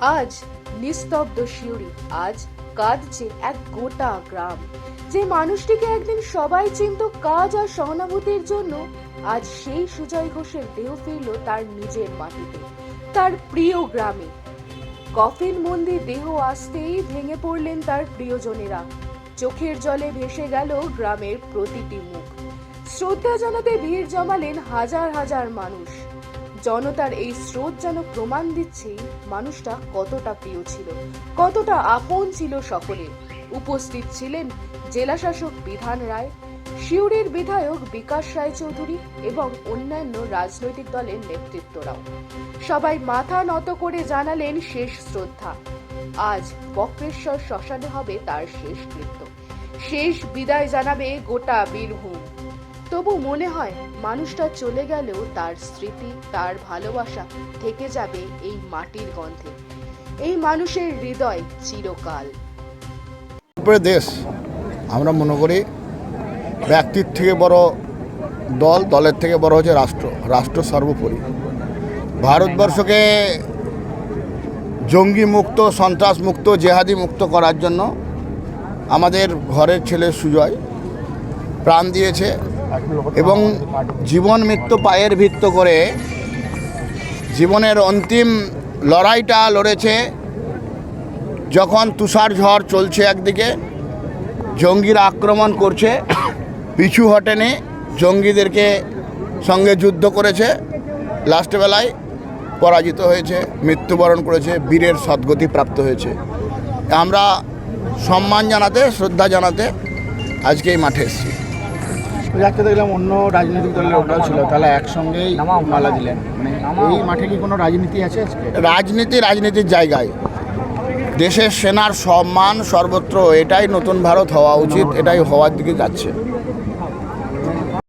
আজ নিস্তব্ধ শিউরি আজ কাঁদছে এক গোটা গ্রাম। যে মানুষটিকে একদিন সবাই চিনত কাজ আর সহানুভূতির জন্য, আজ সেই সুজয় ঘোষের দেহ ফিরল তার নিজের মাটিতে, তার প্রিয় গ্রামে। কফিন মন্দির দেহ আসতেই ভেঙে পড়লেন তার প্রিয়জনেরা। চোখের জলে ভেসে গেল গ্রামের প্রতিটি মুখ। শ্রদ্ধা জানাতে ভিড় জমালেন হাজার হাজার মানুষ। জনতার এই স্রোত যেন প্রমাণ দিচ্ছে মানুষটা কতটা প্রিয় ছিল, কতটা আপন ছিল সকলে। উপস্থিত ছিলেন জেলাশাসক বিধান রায় শিউরির বিধায়ক বিকাশ রায়চৌধুরী এবং অন্যান্য রাজনৈতিক দলের নেতৃত্বরাও। সবাই মাথা নত করে জানালেন শেষ শ্রদ্ধা। আজ বক্রেশ্বর শ্মশানে হবে তার শেষ কৃত্য শেষ বিদায় জানাবে গোটা বীরভূম। তবু মনে হয় মানুষটা চলে গেলেও তার স্মৃতি, তার ভালোবাসা থেকে যাবে এই মাটির গন্ধে। এই মানুষের হৃদয় চিরকাল। দেশ, আমরা মনে করি ব্যক্তির থেকে বড় দল, দলের থেকে বড় হচ্ছে রাষ্ট্র রাষ্ট্র সর্বোপরি। ভারতবর্ষকে জঙ্গি মুক্ত সন্ত্রাস মুক্ত জেহাদি মুক্ত করার জন্য আমাদের ঘরের ছেলে সুজয় প্রাণ দিয়েছে। এবং জীবন মৃত্যু পায়ের ভিত্ত করে জীবনের অন্তিম লড়াইটা লড়েছে যখন তুষার ঝড় চলছে একদিকে, জঙ্গিরা আক্রমণ করছে, পিছু হটেনি, জঙ্গিদেরকে সঙ্গে যুদ্ধ করেছে, লাস্ট বেলায় পরাজিত হয়েছে, মৃত্যুবরণ করেছে, বীরের সদ্গতি প্রাপ্ত হয়েছে। আমরা সম্মান জানাতে, শ্রদ্ধা জানাতে আজকে এই মাঠে এসেছি। আজকে দেখলাম অন্য রাজনৈতিক দলের ওটাও ছিল। তাহলে একসঙ্গেই মালা দিলেন। মানে এই মাঠে কি কোনো রাজনীতি আছে রাজনীতি রাজনীতির জায়গায়। দেশের সেনার সম্মান সর্বত্র এটাই নতুন ভারত হওয়া উচিত এটাই হওয়ার দিকে যাচ্ছে।